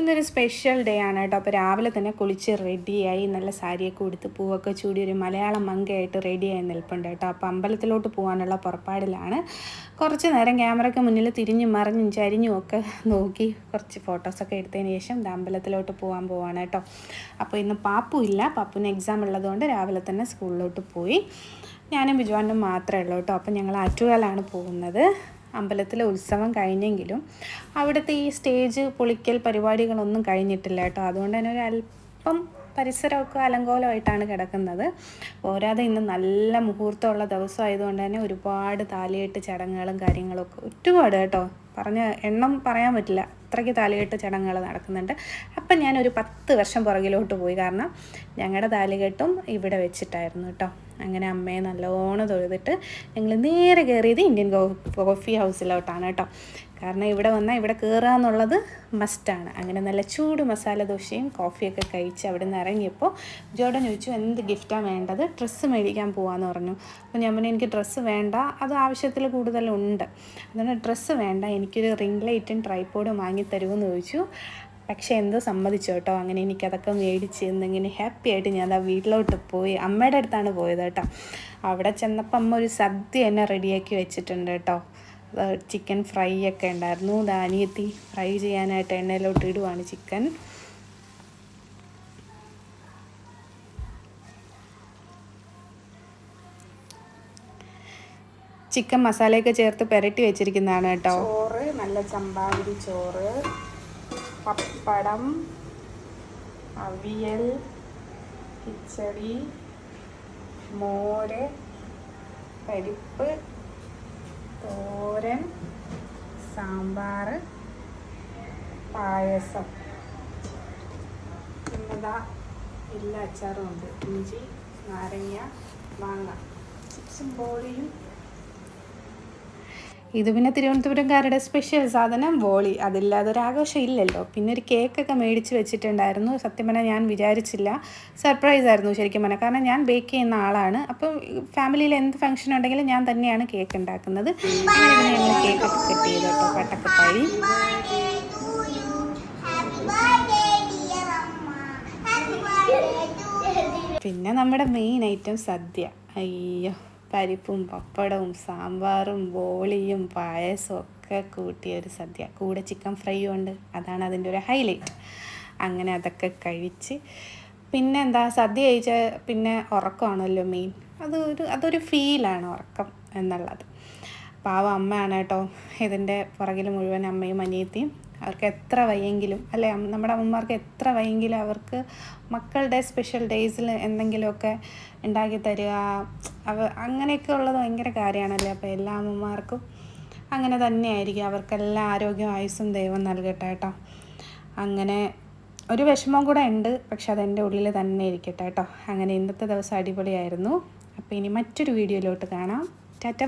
ഇന്നൊരു special day ആണ് കേട്ടോ. അപ്പോൾ രാവിലെ തന്നെ കുളിച്ച് റെഡിയായി നല്ല സാരിയൊക്കെ ഉടുത്ത് പൂവൊക്കെ ചൂടി ഒരു മലയാളം മങ്കയായിട്ട് റെഡിയായി നിൽപ്പുണ്ട് കേട്ടോ. അപ്പോൾ അമ്പലത്തിലോട്ട് പോകാനുള്ള പുറപ്പാടിലാണ്. കുറച്ച് നേരം ക്യാമറയ്ക്ക് മുന്നിൽ തിരിഞ്ഞും മറിഞ്ഞും ചരിഞ്ഞും ഒക്കെ നോക്കി കുറച്ച് ഫോട്ടോസൊക്കെ എടുത്തതിന് ശേഷം അമ്പലത്തിലോട്ട് പോകാൻ പോവാണ് കേട്ടോ. അപ്പോൾ ഇന്ന് പാപ്പു ഇല്ല. പാപ്പുവിന് എക്സാം ഉള്ളതുകൊണ്ട് രാവിലെ തന്നെ സ്കൂളിലോട്ട് പോയി. ഞാനും ബിജുവാനും മാത്രമേ ഉള്ളൂ കേട്ടോ. അപ്പോൾ ഞങ്ങൾ ആറ്റുകാലാണ് പോകുന്നത്. അമ്പലത്തിലെ ഉത്സവം കഴിഞ്ഞെങ്കിലും അവിടുത്തെ ഈ സ്റ്റേജ് പൊളിക്കൽ പരിപാടികളൊന്നും കഴിഞ്ഞിട്ടില്ല കേട്ടോ. അതുകൊണ്ട് തന്നെ ഒരു അല്പം പരിസരമൊക്കെ അലങ്കോലമായിട്ടാണ് കിടക്കുന്നത്. പോരാതെ ഇന്ന് നല്ല മുഹൂർത്തമുള്ള ദിവസമായതുകൊണ്ട് തന്നെ ഒരുപാട് താലികെട്ട് ചടങ്ങുകളും കാര്യങ്ങളൊക്കെ ഒരുപാട് കേട്ടോ. പറഞ്ഞ എണ്ണം പറയാൻ പറ്റില്ല. അത്രയ്ക്ക് താലികെട്ട് ചടങ്ങുകൾ നടക്കുന്നുണ്ട്. അപ്പം ഞാനൊരു പത്ത് വർഷം പുറകിലോട്ട് പോയി. കാരണം ഞങ്ങളുടെ താലികെട്ടും ഇവിടെ വെച്ചിട്ടായിരുന്നു കേട്ടോ. അങ്ങനെ അമ്മയെ നല്ലോണം തൊഴുതിട്ട് ഞങ്ങൾ നേരെ കയറിയത് ഇന്ത്യൻ കോഫി ഹൗസിലോട്ടാണ് കേട്ടോ. കാരണം ഇവിടെ വന്നാൽ ഇവിടെ കയറുക എന്നുള്ളത് മസ്റ്റാണ് അങ്ങനെ നല്ല ചൂട് മസാല ദോശയും കോഫിയൊക്കെ കഴിച്ച് അവിടെ നിന്ന് ഇറങ്ങിയപ്പോൾ ജോഡൻ ചോദിച്ചു എന്ത് ഗിഫ്റ്റാണ് വേണ്ടത്? ഡ്രസ്സ് മേടിക്കാൻ പോകാമെന്ന് പറഞ്ഞു. അപ്പോൾ ഞാൻ പറഞ്ഞു എനിക്ക് ഡ്രസ്സ് വേണ്ട. അത് ആവശ്യത്തിൽ കൂടുതലുണ്ട് അതുകൊണ്ട് ഡ്രസ്സ് വേണ്ട. എനിക്കൊരു റിംഗ് ലൈറ്റും ട്രൈപ്പോഡും വാങ്ങി തരുമെന്ന് ചോദിച്ചു. പക്ഷേ എന്തോ സമ്മതിച്ചു കേട്ടോ. അങ്ങനെ എനിക്കതൊക്കെ മേടിച്ച് എന്നിങ്ങനെ ഹാപ്പി ആയിട്ട് ഞാൻ ആ വീട്ടിലോട്ട് പോയി. അമ്മയുടെ അടുത്താണ് പോയത് കേട്ടോ. അവിടെ ചെന്നപ്പോൾ അമ്മ ഒരു സദ്യ എന്നെ റെഡിയാക്കി വെച്ചിട്ടുണ്ട് കേട്ടോ. ചിക്കൻ ഫ്രൈ ഒക്കെ ഉണ്ടായിരുന്നു. ദാനിയെത്തി ഫ്രൈ ചെയ്യാനായിട്ട് എണ്ണയിലോട്ട് ഇടുവാണ് ചിക്കൻ ചിക്കൻ മസാലയൊക്കെ ചേർത്ത് പെരട്ടി വെച്ചിരിക്കുന്നതാണ് കേട്ടോ. ചോറ് നല്ല ചമ്പാവരി ചോറ്. പപ്പടം അവിയൽ കിച്ചടി മോര് പരിപ്പ് തോരൻ സാമ്പാർ പായസം. പിന്നെതാ എല്ലാ അച്ചാറും ഉണ്ട്. ഇഞ്ചി നാരങ്ങ മാങ്ങ. ചിപ്സും ബോളിയും ഇത് പിന്നെ തിരുവനന്തപുരംകാരുടെ സ്പെഷ്യൽ സാധനം വോളി. അതില്ലാതെ ഒരു ആഘോഷം ഇല്ലല്ലോ. പിന്നെ ഒരു കേക്കൊക്കെ മേടിച്ച് വെച്ചിട്ടുണ്ടായിരുന്നു. സത്യം പറഞ്ഞാൽ ഞാൻ വിചാരിച്ചില്ല. സർപ്രൈസ് ആയിരുന്നു ശരിക്കും പറഞ്ഞാൽ കാരണം ഞാൻ ബേക്ക് ചെയ്യുന്ന ആളാണ്. അപ്പോൾ ഫാമിലിയിൽ എന്ത് ഫംഗ്ഷൻ ഉണ്ടെങ്കിലും ഞാൻ തന്നെയാണ് കേക്ക് ഉണ്ടാക്കുന്നത്. കേക്കൊക്കെ കട്ട് ചെയ്തു കേട്ടോ. പട്ടക്കപ്പാഴി പിന്നെ നമ്മുടെ മെയിൻ ഐറ്റം സദ്യ. അയ്യോ. പരിപ്പും പപ്പടവും സാമ്പാറും ബോളിയും പായസവും ഒക്കെ കൂട്ടിയ ഒരു സദ്യ. കൂടെ ചിക്കൻ ഫ്രൈയും ഉണ്ട് അതാണ് അതിന്റെ ഒരു ഹൈലൈറ്റ്. അങ്ങനെ അതൊക്കെ കഴിച്ച് പിന്നെ എന്താ സദ്യ കഴിച്ച പിന്നെ ഉറക്കമാണല്ലോ മെയിൻ. അതൊരു അതൊരു ഫീലാണ് ഉറക്കം എന്നുള്ളത്. പാവ അമ്മയാണ് കേട്ടോ ഇതിന്റെ പുറകിൽ മുഴുവൻ അമ്മയും അനിയത്തിയും. അവർക്ക് എത്ര വയ്യെങ്കിലും അല്ലെ നമ്മുടെ അമ്മമാർക്ക് എത്ര വയ്യെങ്കിലും അവർക്ക് മക്കളുടെ സ്പെഷ്യൽ ഡേയ്സിൽ എന്തെങ്കിലുമൊക്കെ ഉണ്ടാക്കി തരിക അവ അങ്ങനെയൊക്കെ ഉള്ളത് ഭയങ്കര കാര്യമാണല്ലേ? അപ്പോൾ എല്ലാ അമ്മമാർക്കും അങ്ങനെ തന്നെയായിരിക്കും. അവർക്കെല്ലാം ആരോഗ്യം ആയുസ്സും ദൈവം നൽകട്ടെ കേട്ടോ. അങ്ങനെ ഒരു വിഷമം കൂടെ ഉണ്ട്. പക്ഷെ അതെന്റെ ഉള്ളിൽ തന്നെ ഇരിക്കട്ടെ കേട്ടോ. അങ്ങനെ ഇന്നത്തെ ദിവസം അടിപൊളിയായിരുന്നു. അപ്പോൾ ഇനി മറ്റൊരു വീഡിയോയിലോട്ട് കാണാം. ടാറ്റ